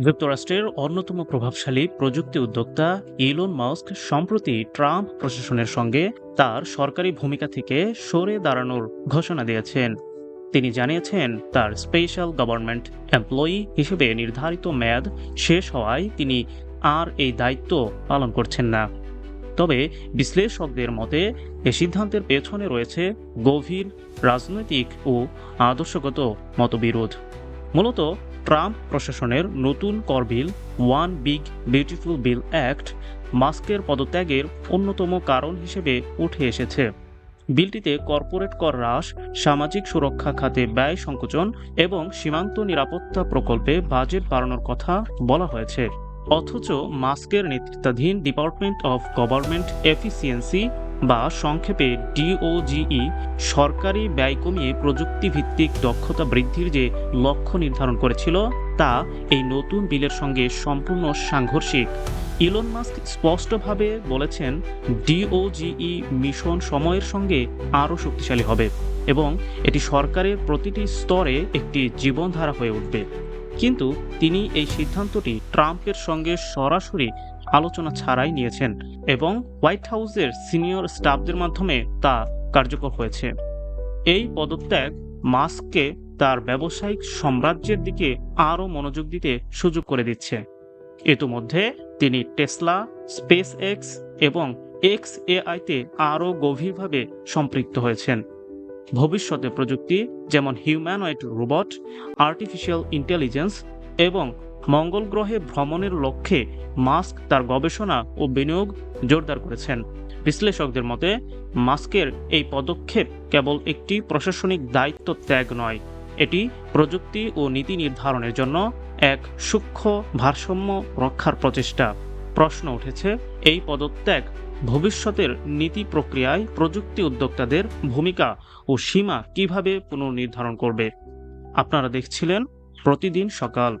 যুক্তরাষ্ট্রের অন্যতম প্রভাবশালী প্রযুক্তি উদ্যোক্তা ইলন মাস্ক সম্প্রতি ট্রাম্প প্রশাসনের সঙ্গে তার সরকারি ভূমিকা থেকে সরে দাঁড়ানোর ঘোষণা দিয়েছেন। তিনি জানিয়েছেন, তার স্পেশাল গভর্নমেন্ট এমপ্লয়ি হিসেবে নির্ধারিত মেয়াদ শেষ হওয়ায় তিনি আর এই দায়িত্ব পালন করছেন না। তবে বিশ্লেষকদের মতে, এ সিদ্ধান্তের পেছনে রয়েছে গভীর রাজনৈতিক ও আদর্শগত মতবিরোধ। মূলত ট্রাম্প প্রশাসনের নতুন কর bill, one big beautiful bill act, মাস্কের পদত্যাগের অন্যতম কারণ হিসেবে উঠে এসেছে। বিলটিতে কর্পোরেট কর হ্রাস, সামাজিক সুরক্ষা খাতে ব্যয় সংকোচন এবং সীমান্ত নিরাপত্তা প্রকল্পে বাজেট বাড়ানোর কথা বলা হয়েছে। অথচ মাস্কের নেতৃত্বাধীন ডিপার্টমেন্ট অফ গভর্নমেন্ট এফিসিয়েন্সি বা সংক্ষেপে ডিওজিই সরকারি ব্যয় কমিয়ে প্রযুক্তিভিত্তিক দক্ষতা বৃদ্ধির যে লক্ষ্য নির্ধারণ করেছিল, তা এই নতুন বিলের সঙ্গে সম্পূর্ণ সাংঘর্ষিক। ইলন মাস্ক স্পষ্টভাবে বলেছেন ডিওজিই মিশন সময়ের সঙ্গে আরও শক্তিশালী হবে এবং এটি সরকারের প্রতিটি স্তরে একটি জীবনধারা হয়ে উঠবে। কিন্তু তিনি এই সিদ্ধান্তটি ট্রাম্পের সঙ্গে সরাসরি আলোচনা ছাড়াই নিয়েছেন এবং হোয়াইট হাউসের সিনিয়র স্টাফদের মাধ্যমে তা কার্যকর হয়েছে। এই পদত্যাগ মাস্ককে তার ব্যবসায়িক সাম্রাজ্যের দিকে আরও মনোযোগ দিতে সুযোগ করে দিচ্ছে। ইতিমধ্যে তিনি টেসলা স্পেস এক্স এবং এক্স এআইতে আরও গভীরভাবে সম্পৃক্ত হয়েছেন। ভবিষ্যতে প্রযুক্তি যেমন হিউম্যানয়েড রোবট, আর্টিফিশিয়াল ইন্টেলিজেন্স এবং মঙ্গল গ্রহে ভ্রমণের লক্ষ্যে মাস্ক তার গবেষণা ও বিনিয়োগ জোরদার করেছেন। বিশ্লেষকদের মতে, মাস্কের এই পদক্ষেপ কেবল একটি প্রশাসনিক দায়িত্ব ত্যাগ নয়, এটি প্রযুক্তি ও নীতি নির্ধারণের জন্য এক সূক্ষ্ম ভারসাম্য রক্ষার প্রচেষ্টা। প্রশ্ন উঠেছে, এই পদত্যাগ ভবিষ্যতের নীতি প্রক্রিয়ায় প্রযুক্তি উদ্যোক্তাদের ভূমিকা ও সীমা কীভাবে পুনর্নির্ধারণ করবে? আপনারা দেখছিলেন প্রতিদিন সকাল।